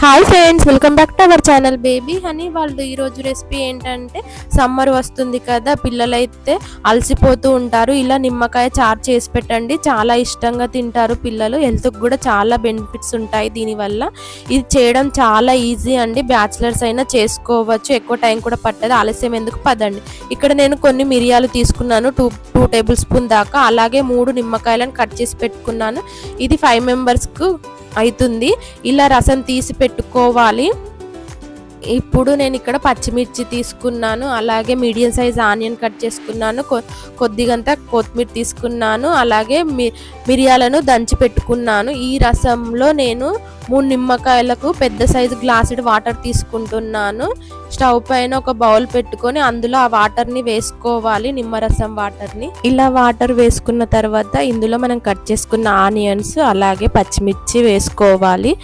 Hi friends welcome back to our channel baby honey. వాళ్ళు ఈరోజు recipe ఏంటంటే summer వస్తుంది కదా పిల్లలైతే అలసిపోతూ ఉంటారు. ఇలా నిమ్మకాయ చారు చేసి పెట్టండి. చాలా ఇష్టంగా తింటారు పిల్లలు. హెల్త్కి కూడా చాలా బెనిఫిట్స్ ఉంటాయి దీనివల్ల. ఇది చేయడం చాలా ఈజీ అండి. బ్యాచిలర్స్ అయినా చేసుకోవచ్చు. ఎక్కువ టైం కూడా పట్టదు. ఆలస్యం ఎందుకు? పదండి. ఇక్కడ నేను కొన్ని మిరియాలు తీసుకున్నాను. టూ టూ టేబుల్ స్పూన్ దాకా. అలాగే మూడు నిమ్మకాయలను కట్ చేసి పెట్టుకున్నాను. ఇది ఫైవ్ మెంబర్స్కు అవుతుంది. ఇలా రసం తీసి పెట్టుకోవాలి. ఇప్పుడు నేను ఇక్కడ పచ్చిమిర్చి తీసుకున్నాను. అలాగే మీడియం సైజ్ ఆనియన్ కట్ చేసుకున్నాను. కొ- కొద్దిగంత కొత్తిమీర తీసుకున్నాను. అలాగే మి మిరియాలను దంచి పెట్టుకున్నాను. ఈ రసంలో నేను మూడు నిమ్మకాయలకు పెద్ద సైజు గ్లాసుడ్ వాటర్ తీసుకుంటున్నాను. స్టవ్ పైన ఒక బౌల్ పెట్టుకొని అందులో ఆ వాటర్ని వేసుకోవాలి నిమ్మరసం వాటర్ని. ఇలా వాటర్ వేసుకున్న తర్వాత ఇందులో మనం కట్ చేసుకున్న ఆనియన్స్ అలాగే పచ్చిమిర్చి వేసుకోవాలి.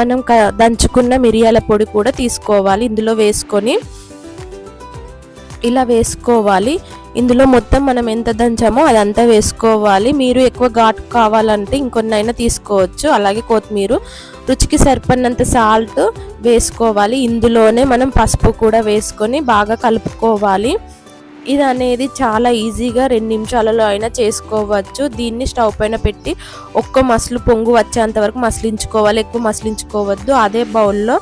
మనం దంచుకున్న మిరియాల పొడి కూడా తీసుకోవాలి. ఇందులో వేసుకొని ఇలా వేసుకోవాలి. ఇందులో మొత్తం మనం ఎంత దంచామో అదంతా వేసుకోవాలి. మీరు ఎక్కువ ఘాటు కావాలంటే ఇంకొన్నైనా తీసుకోవచ్చు. అలాగే కొత్తిమీర రుచికి సరిపడినంత సాల్ట్ వేసుకోవాలి. ఇందులోనే మనం పసుపు కూడా వేసుకొని బాగా కలుపుకోవాలి. ఇది అనేది చాలా ఈజీగా రెండు నిమిషాలలో అయినా చేసుకోవచ్చు. దీన్ని స్టవ్ పైన పెట్టి ఒక్క మసలు పొంగు వచ్చేంత వరకు మసలించుకోవాలి. ఎక్కువ మసలించుకోవద్దు. అదే బౌల్లో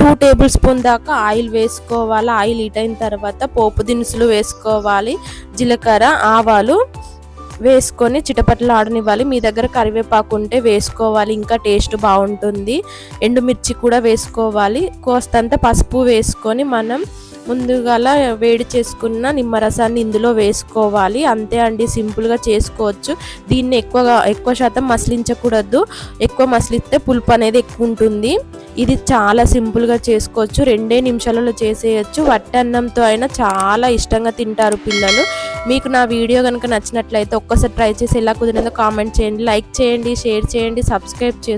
టూ టేబుల్ స్పూన్ దాకా ఆయిల్ వేసుకోవాలి. ఆయిల్ హీట్ అయిన తర్వాత పోపు దినుసులు వేసుకోవాలి. జీలకర్ర ఆవాలు వేసుకొని చిటపటలు ఆడనివ్వాలి మీ దగ్గర కరివేపాకు ఉంటే వేసుకోవాలి. ఇంకా టేస్ట్ బాగుంటుంది. ఎండుమిర్చి కూడా వేసుకోవాలి. కోస్తంత పసుపు వేసుకొని మనం ముందుగాల వేడి చేసుకున్న నిమ్మరసాన్ని ఇందులో వేసుకోవాలి. అంతే అండి సింపుల్గా చేసుకోవచ్చు. దీన్ని ఎక్కువగా ఎక్కువ శాతం మసలించకూడదు. ఎక్కువ మసలిస్తే పులుపు అనేది ఎక్కువ ఉంటుంది. ఇది చాలా సింపుల్గా చేసుకోవచ్చు. రెండే నిమిషాలలో చేసేయచ్చు. వట్టన్నంతో అయినా చాలా ఇష్టంగా తింటారు పిల్లలు. మీకు నా వీడియో కనుక నచ్చినట్లయితే ఒక్కసారి ట్రై చేసి ఎలా కుదిరిందో కామెంట్ చేయండి. లైక్ చేయండి షేర్ చేయండి సబ్స్క్రైబ్ చేసుకోండి